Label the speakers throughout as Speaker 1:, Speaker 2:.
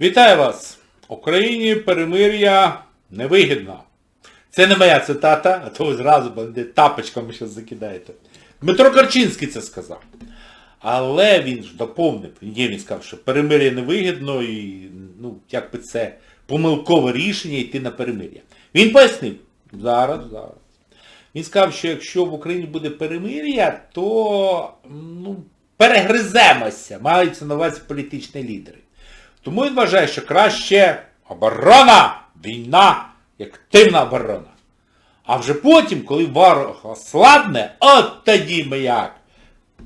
Speaker 1: Вітаю вас! Україні перемир'я невигідно. Це не моя цитата, а то ви зразу тапочками зараз закидаєте. Дмитро Карчинський це сказав. Але він ж доповнив, є він сказав, що перемир'я невигідно і ну, як би це помилкове рішення йти на перемир'я. Він пояснив, зараз, зараз. Він сказав, що якщо в Україні буде перемир'я, то ну, перегриземося, маються на увазі політичні лідери. Тому він вважає, що краще оборона, війна, як активна оборона. А вже потім, коли ворог ослабне, от тоді ми як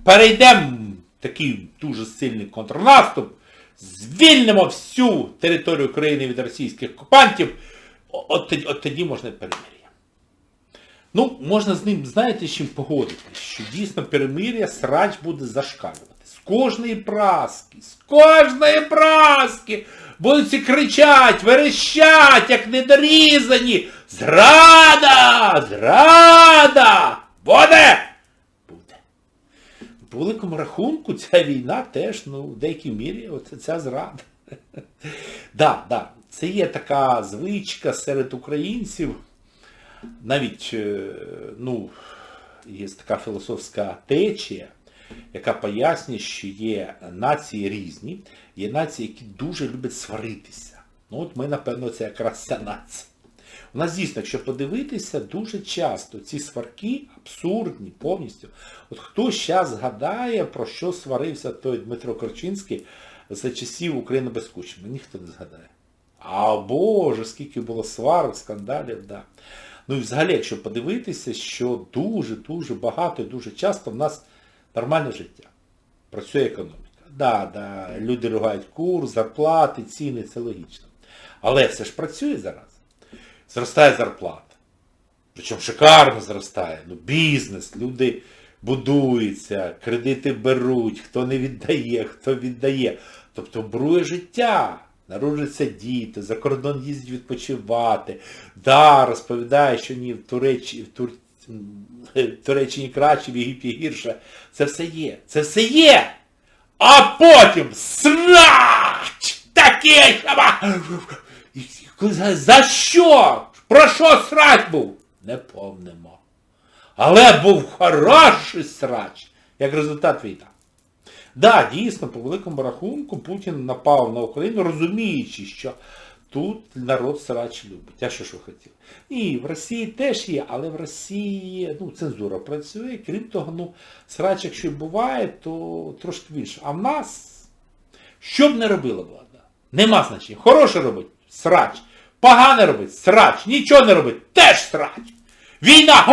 Speaker 1: перейдемо в такий дуже сильний контрнаступ, звільнимо всю територію України від російських окупантів, от тоді, от тоді можна перемир'я. Ну, можна з ним, знаєте, з чим погодитись, що дійсно перемир'я срач буде зашкалювати. Кожної праски, з кожної праски будуть кричать, верещать, як недорізані. Зрада! Зрада! Буде! Буде. По великому рахунку ця війна теж, ну, в деякій мірі, оце ця зрада. Да, да, це є така звичка серед українців навіть, е, ну, є така філософська течія, яка пояснює, що є нації різні, є нації, які дуже люблять сваритися. Ну от ми, напевно, це якраз ця нація. У нас дійсно, якщо подивитися, дуже часто ці сварки абсурдні повністю. От хто зараз згадає, про що сварився той Дмитро Корчинський за часів України без Кучми? Ніхто не згадає. А Боже, скільки було сварок, скандалів, да. Ну і взагалі, якщо подивитися, що дуже-дуже багато і дуже часто в нас нормальне життя. Працює економіка. Да, да, люди ругають курс, зарплати, ціни, це логічно. Але все ж працює зараз. Зростає зарплата. Причому шикарно зростає. Ну, бізнес, люди будуються, кредити беруть, хто не віддає, хто віддає. Тобто брує життя. Народжуються діти, за кордон їздять відпочивати. Да, розповідає, що ні, в Туреччині, в, Тур... Туреччині краще, в Єгипті гірше. Це все є. Це все є. А потім срач! Таке! За що? Про що срач був? Не помнимо. Але був хороший срач, як результат війна. Да, дійсно, по великому рахунку Путін напав на Україну, розуміючи, що тут народ срач любить. А що ж ви хотіли? Ні, в Росії теж є, але в Росії ну, цензура працює. Крім того, ну, срач, якщо буває, то трошки більше. А в нас, що б не робила влада? Нема значення. Хороше робить срач. Погане робить срач. Нічого не робить теж срач. Війна!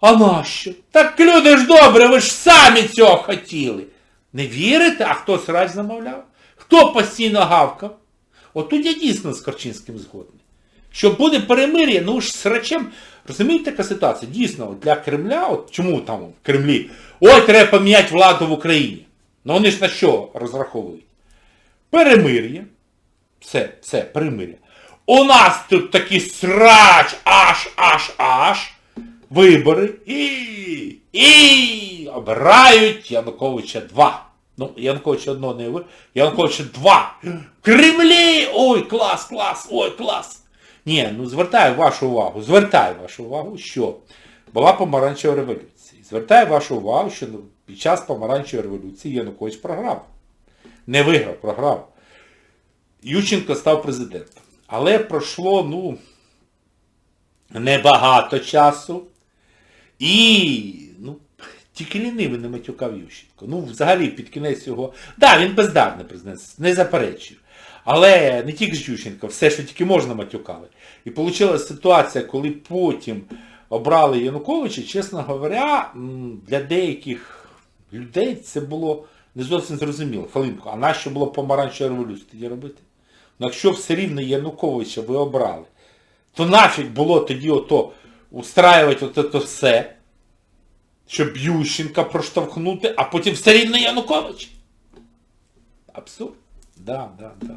Speaker 1: А нащо? Так люди ж добре, ви ж самі цього хотіли. Не вірите, а хто срач замовляв? Хто постійно гавкав? От тут я дійсно з Корчинським згодний. Що буде перемир'я, ну ж срачем, розумієте, яка ситуація? Дійсно, для Кремля, от чому там в Кремлі, ой, треба поміняти владу в Україні. Ну вони ж на що розраховують? Перемир'я. Все, все, перемир'я. У нас тут такий срач, аж, аж, аж вибори і, і обирають Януковича 2. Ну, Януковича одного не ви, Януковича 2. В Кремлі! Ой, клас, клас, ой, клас. Ні, ну звертаю вашу увагу, звертаю вашу увагу, що була помаранчева революція. Звертаю вашу увагу, що ну, під час помаранчевої революції Янукович програв. Не виграв, програв. Ющенко став президентом. Але пройшло, ну, небагато часу. І, тільки лінивий не матюкав Ющенко. Ну, взагалі, під кінець його... Да, він бездарний президент, не заперечую. Але не тільки ж Ющенко, все, що тільки можна матюкали. І вийшла ситуація, коли потім обрали Януковича, чесно говоря, для деяких людей це було не зовсім зрозуміло. Хвилинку, а нащо було помаранчеву революцію тоді робити? Ну, якщо все рівно Януковича ви обрали, то нафіг було тоді ото устраювати от це все, щоб Ющенка проштовхнути, а потім все рівно Янукович. Абсурд. Да, да, да.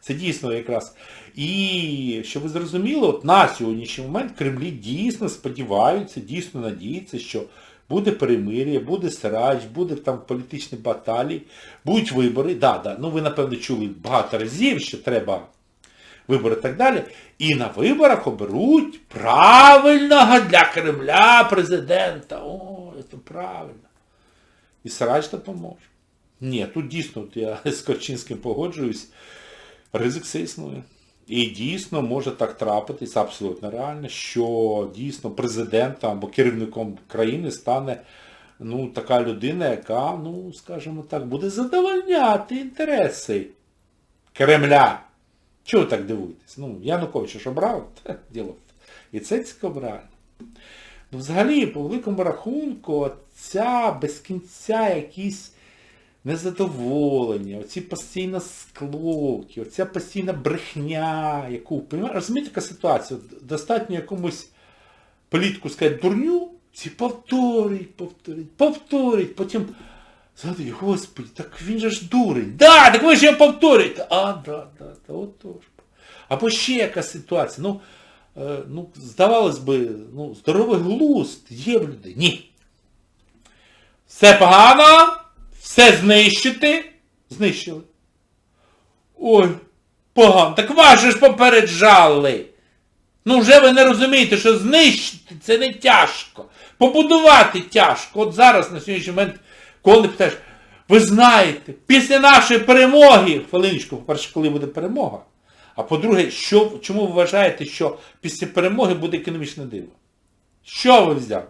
Speaker 1: Це дійсно якраз. І щоб ви зрозуміли, от на сьогоднішній момент Кремлі дійсно сподіваються, дійсно надіються, що буде перемир'я, буде срач, буде там політичні баталії, будуть вибори. Да, да, ну ви напевно чули багато разів, що треба вибори і так далі. І на виборах оберуть правильного для Кремля президента. О, це правильно. І срач допоможе. Ні, тут дійсно я з Корчинським погоджуюсь, ризик це існує. І дійсно може так трапитись, абсолютно реально, що дійсно президентом або керівником країни стане ну, така людина, яка, ну, скажімо так, буде задовольняти інтереси Кремля. Чого ви так дивуєтесь? Ну, Януковича ж обрав, діло. І це цікаво реально. Взагалі, по великому рахунку, ця без кінця якісь незадоволення, оці постійно склоки, оця постійна брехня, яку, розумієте, яка ситуація? Достатньо якомусь політику сказати дурню, ці повторюють, повторюють, повторюють, потім згадують, господи, так він же ж дурень. Да, так ви ж його повторюєте. А, да, да, да, отож. Або ще яка ситуація. Ну, ну, здавалось би, ну, здоровий глузд є в людей. Ні. Все погано, все знищити. Знищили. Ой, погано. Так вас ж попереджали. Ну вже ви не розумієте, що знищити це не тяжко. Побудувати тяжко. От зараз на сьогоднішній момент, коли питаєш, ви знаєте, після нашої перемоги, хвилиночку, по-перше, коли буде перемога, а по-друге, що, чому ви вважаєте, що після перемоги буде економічне диво? Що ви взяли?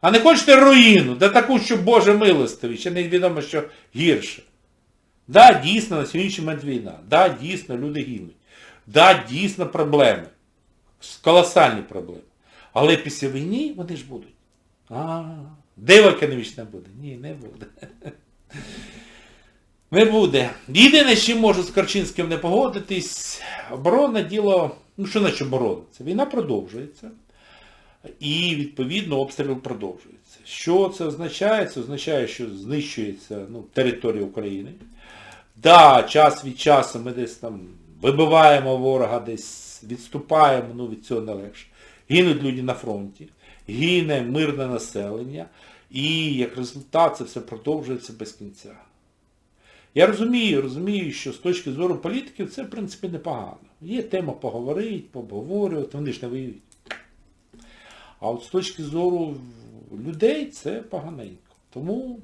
Speaker 1: А не хочете руїну, да таку, що Боже милостивий, ще невідомо, що гірше. Да, дійсно, на сьогоднішній момент війна. Да, дійсно, люди гинуть. Да, дійсно проблеми. Колосальні проблеми. Але після війни вони ж будуть. А, диво економічне буде? Ні, не буде. Не буде. Єдине, з чим можу з Карчинським не погодитись, оборона діло, ну що оборона? Це війна продовжується. І, відповідно, обстріл продовжується. Що це означає? Це означає, що знищується ну, територія України. Да, час від часу ми десь там вибиваємо ворога, десь відступаємо, ну від цього не легше. Гинуть люди на фронті, гине мирне населення, і як результат це все продовжується без кінця. Я розумію, розумію, що з точки зору політиків це, в принципі, непогано. Є тема поговорити, пообговорювати, вони ж не воюють. А от з точки зору людей це поганенько. Тому,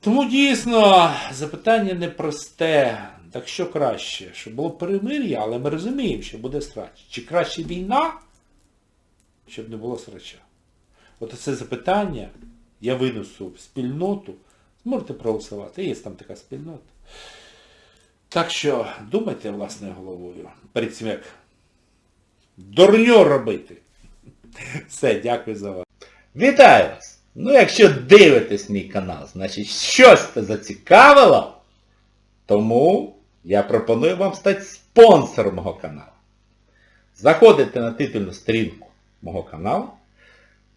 Speaker 1: тому дійсно запитання непросте. Так що краще? Щоб було перемир'я, але ми розуміємо, що буде срач. Чи краще війна, щоб не було срача? От це запитання я винесу в спільноту. Зможете проголосувати, є там така спільнота. Так що думайте власною головою. Перед цим як дурньо робити. Все, дякую за вас.
Speaker 2: Вітаю вас! Ну, якщо дивитесь мій канал, значить щось це зацікавило, тому я пропоную вам стати спонсором мого каналу. Заходите на титульну сторінку мого каналу,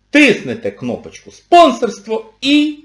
Speaker 2: тиснете кнопочку спонсорство і